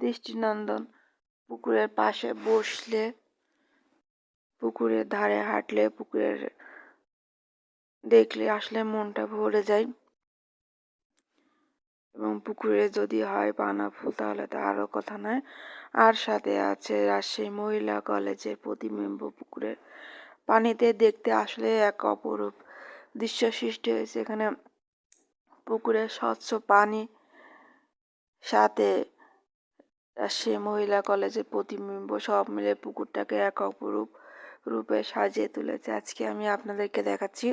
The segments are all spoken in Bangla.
দৃষ্টিনন্দন পুকুরের পাশে বসলে, পুকুরের ধারে হাঁটলে, পুকুরের দেখলে আসলে মনটা ভরে যায়। এবং পুকুরে যদি হয় পানা ফুল, তাহলে তো আরও কথা নয়। আর সাথে আছে রাজশাহী মহিলা কলেজের প্রতিবিম্ব পুকুরের পানিতে দেখতে আসলে এক অপরূপ দৃশ্য সৃষ্টি হয়েছে। এখানে পুকুরের স্বচ্ছ পানি, সাথে রাজশাহী মহিলা কলেজের প্রতিবিম্ব সব মিলে পুকুরটাকে এক অপরূপ রূপে সাজিয়ে তুলেছে। আজকে আমি আপনাদেরকে দেখাচ্ছি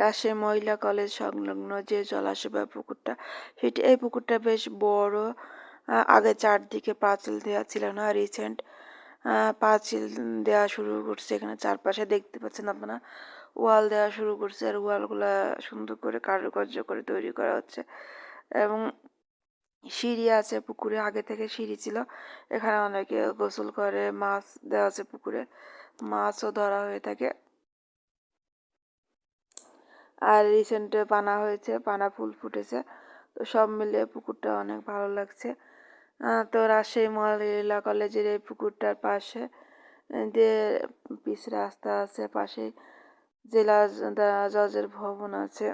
রাজশাহী মহিলা কলেজ সংলগ্ন যে জলাশয় বা পুকুরটা। সেটি এই পুকুরটা বেশ বড় আগে চারদিকে পাঁচিল দেওয়া ছিল না রিসেন্ট পাঁচিল দেওয়া শুরু করছে। এখানে চারপাশে দেখতে পাচ্ছেন আপনারা, ওয়াল দেওয়া শুরু করছে আর ওয়ালগুলা সুন্দর করে কারুকার্য করে তৈরি করা হচ্ছে। এবং সিঁড়ি আছে পুকুরে, আগে থেকে সিঁড়ি ছিল। এখানে অনেকে গোসল করে, মাছ দেওয়া আছে পুকুরে। মাছও ধরা হয়ে থাকে। আর রিসেন্টে পানা হয়েছে, পানা ফুল ফুটেছে। তো সব মিলিয়ে পুকুরটা অনেক ভালো লাগছে। তো রাজশাহী মহিলা কলেজের এই পুকুরটার পাশে যে পিচ রাস্তা আছে পাশে জেলা, জজের ভবন আছে।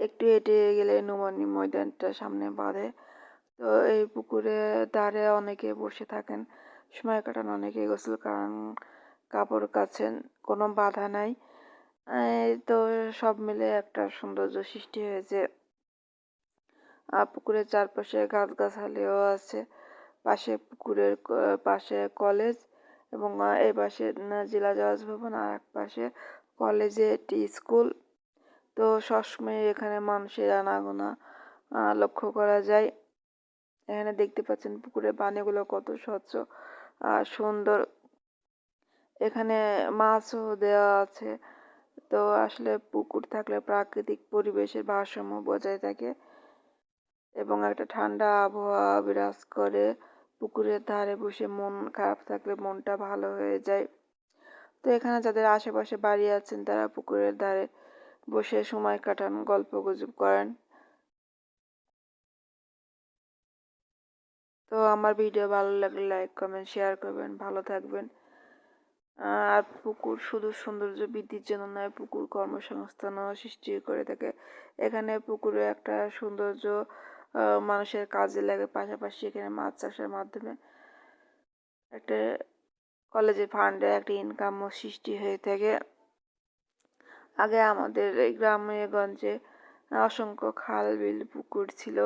একটু হেঁটে গেলে নুমানি ময়দানটা সামনে বাঁধে। তো এই পুকুরে ধারে অনেকে বসে থাকেন, সময় কাটান অনেকে গোসল কারণ কাপড় কাছেন কোনো বাধা নাই। তো সব মিলে একটা সৌন্দর্য সৃষ্টি হয়েছে। আর পুকুরের চারপাশে গাছগাছালিও আছে। পাশে পুকুরের পাশে কলেজ এবং এই পাশে জেলা জজ ভবন, আর এক পাশে কলেজে একটি স্কুল। তো সবসময় এখানে মানুষের আনাগোনা লক্ষ্য করা যায়। এখানে দেখতে পাচ্ছেন পুকুরের পানিগুলো কত স্বচ্ছ আর সুন্দর। এখানে মাছও দেওয়া আছে। তো আসলে পুকুর থাকলে প্রাকৃতিক পরিবেশের ভারসাম্য বজায় থাকে এবং একটা ঠান্ডা আবহাওয়া বিরাজ করে। পুকুরের ধারে বসে মন খারাপ থাকলে মনটা ভালো হয়ে যায়। তো এখানে যাদের আশেপাশে বাড়ি আছেন তারা পুকুরের ধারে বসে সময় কাটান, গল্প গুজব করেন। তো আমার ভিডিও ভালো লাগলে লাইক, কমেন্ট, শেয়ার করবেন। ভালো থাকবেন। আর পুকুর শুধু সৌন্দর্য বৃদ্ধির জন্য নয়, পুকুর কর্মসংস্থানও সৃষ্টি করে থাকে। এখানে পুকুরে একটা সৌন্দর্য মানুষের কাজে লাগে। পাশাপাশি এখানে মাছ চাষের মাধ্যমে একটা কলেজের ফান্ডে একটা ইনকামও সৃষ্টি হয়ে থাকে। আগে আমাদের এই গ্রামে গঞ্জে অসংখ্য খাল, বিল, পুকুর ছিল।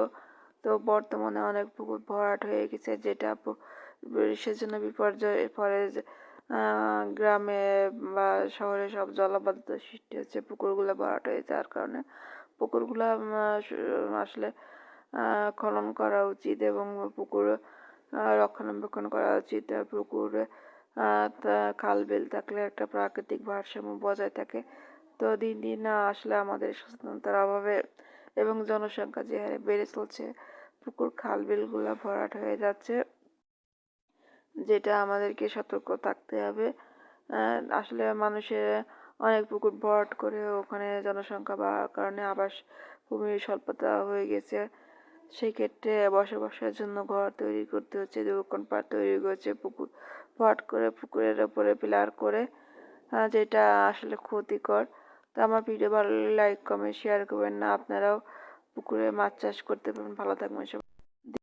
তো বর্তমানে অনেক পুকুর ভরাট হয়ে গেছে, যেটা সেজন্য বিপর্যয়ের ফলে গ্রামে বা শহরে সব জলাবদ্ধ সৃষ্টি হচ্ছে, পুকুরগুলো ভরাট হয়ে যাওয়ার কারণে। পুকুরগুলো আসলে খনন করা উচিত এবং পুকুর রক্ষণাবেক্ষণ করা উচিত। পুকুরে খাল বিল থাকলে একটা প্রাকৃতিক ভারসাম্য বজায় থাকে। তো দিন দিন আসলে আমাদের সচেতনতার অভাবে এবং জনসংখ্যা যে হারে বেড়ে চলছে, পুকুর খাল বিলগুলো ভরাট হয়ে যাচ্ছে, যেটা আমাদেরকে সতর্ক থাকতে হবে। আসলে মানুষের অনেক পুকুর ভরাট করে ওখানে জনসংখ্যা বাড়ার কারণে আবাস ভূমির স্বল্পতা হয়ে গেছে। সেই ক্ষেত্রে বসবাসের জন্য ঘর তৈরি করতে হচ্ছে দোকান পাট তৈরি করছে, পুকুর পাট করে পুকুরের ওপরে পিলার করে যেটা আসলে ক্ষতিকর। তো আমার ভিডিও ভালো লাগলে লাইক কমেন্ট শেয়ার করবেন না। আপনারাও পুকুরে মাছ চাষ করতে পারেন ভালো থাকবেন সবাই।